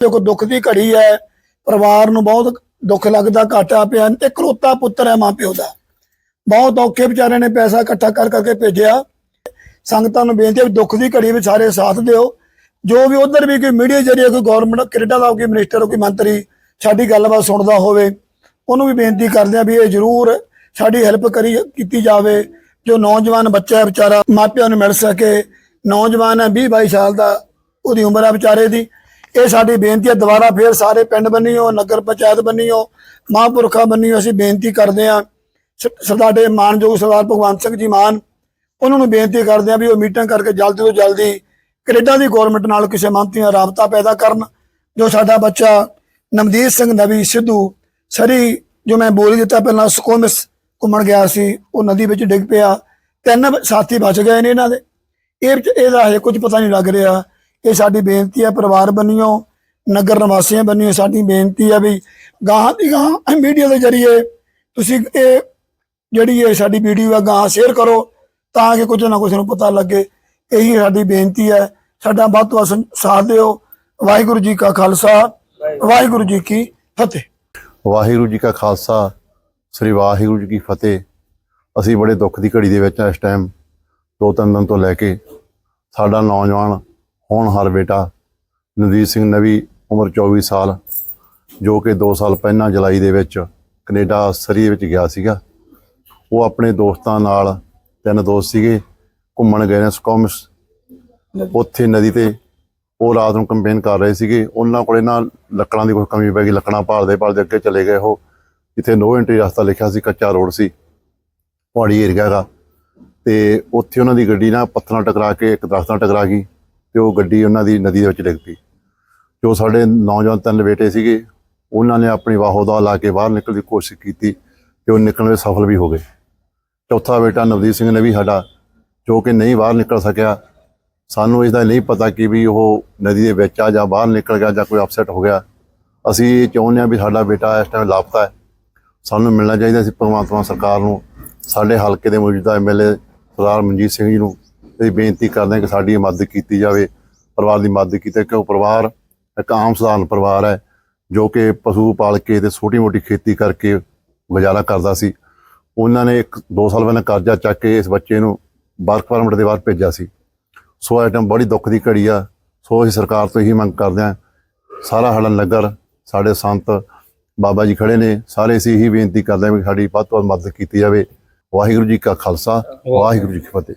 ਦੇਖੋ, ਦੁੱਖ ਦੀ ਘੜੀ ਹੈ। ਪਰਿਵਾਰ ਨੂੰ ਬਹੁਤ ਦੁੱਖ ਲੱਗਦਾ, ਘਾਟਾ ਪਿਆ। ਤੇ ਕਰੋਤਾ ਪੁੱਤਰ ਹੈ ਮਾਂ ਪਿਓ ਦਾ। ਬਹੁਤ ਔਖੇ ਵਿਚਾਰੇ ਨੇ ਪੈਸਾ ਇਕੱਠਾ ਕਰ ਕਰਕੇ ਭੇਜਿਆ। ਸੰਗਤਾਂ ਨੂੰ ਬੇਨਤੀ ਹੈ ਦੁੱਖ ਦੀ ਘੜੀ ਵਿੱਚ ਸਾਰੇ ਸਾਥ ਦਿਓ। ਜੋ ਵੀ ਉਧਰ ਵੀ ਕੋਈ ਮੀਡੀਆ ਜਰੀਏ ਕੋਈ ਗਵਰਨਮੈਂਟ ਕੈਨੇਡਾ ਦਾ ਕੋਈ ਮਿਨਿਸਟਰ ਕੋਈ ਮੰਤਰੀ ਸਾਡੀ ਗੱਲਬਾਤ ਸੁਣਦਾ ਹੋਵੇ, ਉਹਨੂੰ ਵੀ ਬੇਨਤੀ ਕਰਦੇ ਆ ਵੀ ਇਹ ਜ਼ਰੂਰ ਸਾਡੀ ਹੈਲਪ ਕਰੀ, ਕੀਤੀ ਜਾਵੇ। ਜੋ ਨੌਜਵਾਨ ਬੱਚਾ ਹੈ ਵਿਚਾਰਾ ਮਾਪਿਆਂ ਨੂੰ ਮਿਲ ਸਕੇ। ਨੌਜਵਾਨ ਹੈ 20 22 ਸਾਲ ਦਾ, ਉਹਦੀ ਉਮਰ ਹੈ ਵਿਚਾਰੇ ਦੀ। ਇਹ ਸਾਡੀ ਬੇਨਤੀ ਹੈ, ਦੁਬਾਰਾ ਫੇਰ ਸਾਰੇ ਪਿੰਡ ਬੰਨੀਓ, ਨਗਰ ਪੰਚਾਇਤ ਬੰਨੀਓ, ਮਹਾਂਪੁਰਖਾਂ ਬੰਨੀਓ, ਅਸੀਂ ਬੇਨਤੀ ਕਰਦੇ ਹਾਂ, ਸ- ਸਰਦਾਰ ਮਾਨਯੋਗ ਸਰਦਾਰ ਭਗਵੰਤ ਸਿੰਘ ਜੀ ਮਾਨ, ਉਹਨਾਂ ਨੂੰ ਬੇਨਤੀ ਕਰਦੇ ਹਾਂ ਵੀ ਉਹ ਮੀਟਿੰਗ ਕਰਕੇ ਜਲਦੀ ਤੋਂ ਜਲਦੀ ਕੈਨੇਡਾ ਦੀ ਗਵਰਨਮੈਂਟ ਨਾਲ ਕਿਸੇ ਮੰਤਰੀ ਨਾਲ ਰਾਬਤਾ ਪੈਦਾ ਕਰਨ, ਜੋ ਸਾਡਾ ਬੱਚਾ ਨਵਦੀਪ ਸਿੰਘ ਨਵੀ ਸਿੱਧੂ ਸਰੀ, ਜੋ ਮੈਂ ਬੋਲ ਦਿੱਤਾ ਪਹਿਲਾਂ ਸਕੋਮਿਸ ਘੁੰਮਣ ਗਿਆ ਸੀ, ਉਹ ਨਦੀ ਵਿੱਚ ਡਿੱਗ ਪਿਆ, ਤਿੰਨ ਸਾਥੀ ਬਚ ਗਏ ਨੇ ਇਹਨਾਂ ਦੇ। ਇਹ ਵਿੱਚ- ਇਹਦਾ ਹਜੇ ਕੁਝ ਪਤਾ ਨਹੀਂ ਲੱਗ ਰਿਹਾ ਇਹ ਸਾਡੀ ਬੇਨਤੀ ਹੈ, ਪਰਿਵਾਰ ਬੰਨਿਓ ਨਗਰ ਨਿਵਾਸੀਆਂ ਬੰਨਿਓ ਸਾਡੀ ਬੇਨਤੀ ਹੈ ਵੀ ਗਾਹਾਂ ਦੀ ਗਾਹਾਂ ਮੀਡੀਆ ਦੇ ਜ਼ਰੀਏ ਤੁਸੀਂ ਇਹ ਜਿਹੜੀ ਇਹ ਸਾਡੀ ਵੀਡੀਓ ਹੈ, ਗਾਹਾਂ ਸ਼ੇਅਰ ਕਰੋ ਤਾਂ ਕਿ ਕੁਝ ਨਾ ਕੁਝ ਨੂੰ ਪਤਾ ਲੱਗੇ। ਇਹੀ ਸਾਡੀ ਬੇਨਤੀ ਹੈ। ਸਾਡਾ ਵੱਧ ਤੋਂ ਵੱਧ ਸਾਥ ਦਿਓ। ਵਾਹਿਗੁਰੂ ਜੀ ਕਾ ਖਾਲਸਾ, ਵਾਹਿਗੁਰੂ ਜੀ ਕੀ ਫਤਿਹ। ਵਾਹਿਗੁਰੂ ਜੀ ਕਾ ਖਾਲਸਾ, ਸ੍ਰੀ ਵਾਹਿਗੁਰੂ ਜੀ ਕੀ ਫਤਿਹ। ਅਸੀਂ ਬੜੇ ਦੁੱਖ ਦੀ ਘੜੀ ਦੇ ਵਿੱਚ ਹਾਂ ਇਸ ਟਾਈਮ ਦੋ ਤਿੰਨ ਦਿਨ ਤੋਂ ਲੈ ਕੇ ਸਾਡਾ ਨੌਜਵਾਨ ਹੋਣਹਾਰ ਬੇਟਾ ਨਵਦੀਪ ਸਿੰਘ ਨਵੀ ਉਮਰ 24 ਸਾਲ, ਜੋ ਕਿ 2 ਸਾਲ ਪਹਿਲਾਂ ਜੁਲਾਈ ਦੇ ਵਿੱਚ ਕੈਨੇਡਾ ਸਰੀ ਵਿੱਚ ਗਿਆ ਸੀਗਾ। ਉਹ ਆਪਣੇ ਦੋਸਤਾਂ ਨਾਲ ਤਿੰਨ ਦੋਸਤ ਸੀਗੇ, ਘੁੰਮਣ ਗਏ ਨੇ ਸਕੋਮਸ। ਉੱਥੇ ਨਦੀ ਤੇ ਉਹ ਰਾਤ ਨੂੰ ਕੰਪੇਨ ਕਰ ਰਹੇ ਸੀਗੇ। ਉਹਨਾਂ ਕੋਲੇ ਨਾ ਲੱਕੜਾਂ ਦੀ ਕੋਈ ਕਮੀ ਪੈ ਗਈ, ਲੱਕੜਾਂ ਭਾਲਦੇ ਭਾਲਦੇ ਅੱਗੇ ਚਲੇ ਗਏ ਉਹ। ਜਿੱਥੇ ਨੋ ਐਂਟਰੀ ਰਸਤਾ ਲਿਖਿਆ ਸੀ, ਕੱਚਾ ਰੋਡ ਸੀ, ਪਹਾੜੀ ਏਰੀਆ ਦਾ ਤੇ ਉੱਥੇ ਉਹਨਾਂ ਦੀ ਗੱਡੀ ਨਾ ਪੱਥਰਾਂ ਟਕਰਾ ਕੇ ਇੱਕ ਦਰਖਤ ਨਾਲ ਟਕਰਾ ਗਈ। ਤੇ ਉਹ ਗੱਡੀ ਉਹਨਾਂ ਦੀ ਨਦੀ ਦੇ ਵਿੱਚ ਡਿੱਗ ਪਈ। ਜੋ ਸਾਡੇ ਨੌਜਵਾਨ ਤਿੰਨ ਬੇਟੇ ਸੀਗੇ, ਉਹਨਾਂ ਨੇ ਆਪਣੀ ਵਾਹੋ ਦਾ ਲਾ ਕੇ ਬਾਹਰ ਨਿਕਲਣ ਦੀ ਕੋਸ਼ਿਸ਼ ਕੀਤੀ ਤੇ ਉਹ ਨਿਕਲਣ ਵਿੱਚ ਸਫਲ ਵੀ ਹੋ ਗਏ। ਚੌਥਾ ਬੇਟਾ ਨਵਦੀਪ ਸਿੰਘ ਨੇ ਵੀ ਸਾਡਾ, ਜੋ ਕਿ ਨਹੀਂ ਬਾਹਰ ਨਿਕਲ ਸਕਿਆ, ਸਾਨੂੰ ਇਸ ਦਾ ਨਹੀਂ ਪਤਾ ਕਿ ਵੀ ਉਹ ਨਦੀ ਦੇ ਵਿੱਚ ਆ ਜਾਂ ਬਾਹਰ ਨਿਕਲ ਗਿਆ ਜਾਂ ਕੋਈ ਅਪਸੈਟ ਹੋ ਗਿਆ। ਅਸੀਂ ਇਹ ਚਾਹੁੰਦੇ ਹਾਂ ਵੀ ਸਾਡਾ ਬੇਟਾ ਇਸ ਟਾਈਮ ਲਾਪਤਾ ਹੈ। ਸਾਨੂੰ ਮਿਲਣਾ ਚਾਹੀਦਾ ਸੀ ਭਗਵੰਤ ਮਾਨ ਸਰਕਾਰ ਨੂੰ। ਸਾਡੇ ਹਲਕੇ ਦੇ ਮੌਜੂਦਾ ਐਮਐਲਏ ਸਰਦਾਰ ਮਨਜੀਤ ਸਿੰਘ ਜੀ ਨੂੰ ਅਸੀਂ ਬੇਨਤੀ ਕਰਦੇ ਹਾਂ ਕਿ ਸਾਡੀ ਮਦਦ ਕੀਤੀ ਜਾਵੇ, ਪਰਿਵਾਰ ਦੀ ਮਦਦ ਕੀਤੀ ਕਿ ਉਹ ਪਰਿਵਾਰ ਇੱਕ ਆਮ ਸਧਾਰਨ ਪਰਿਵਾਰ ਹੈ, ਜੋ ਕਿ ਪਸ਼ੂ ਪਾਲ ਕੇ ਤੇ ਛੋਟੀ ਮੋਟੀ ਖੇਤੀ ਕਰਕੇ ਗੁਜ਼ਾਰਾ ਕਰਦਾ ਸੀ। ਉਹਨਾਂ ਨੇ ਇੱਕ 2 ਸਾਲ ਪਹਿਲਾਂ ਕਰਜ਼ਾ ਚੱਕ ਕੇ ਇਸ ਬੱਚੇ ਨੂੰ ਵਰਕ ਪਰਮਿਟ ਦੇ ਬਾਹਰ ਭੇਜਿਆ ਸੀ। ਸੋ ਆਈਟਮ ਬੜੀ ਦੁੱਖ ਦੀ ਘੜੀ ਆ। ਸੋ ਅਸੀਂ ਸਰਕਾਰ ਤੋਂ ਇਹੀ ਮੰਗ ਕਰਦੇ ਹਾਂ, ਸਾਰਾ ਸਾਡਾ ਲੱਗਰ ਸਾਡੇ ਸੰਤ ਬਾਬਾ ਜੀ ਖੜੇ ਨੇ, ਸਾਰੇ ਅਸੀਂ ਇਹੀ ਬੇਨਤੀ ਕਰਦੇ ਹਾਂ ਵੀ ਸਾਡੀ ਵੱਧ ਤੋਂ ਵੱਧ ਮਦਦ ਕੀਤੀ ਜਾਵੇ। ਵਾਹਿਗੁਰੂ ਜੀ ਕਾ ਖਾਲਸਾ, ਵਾਹਿਗੁਰੂ ਜੀ ਕੀ ਫਤਿਹ।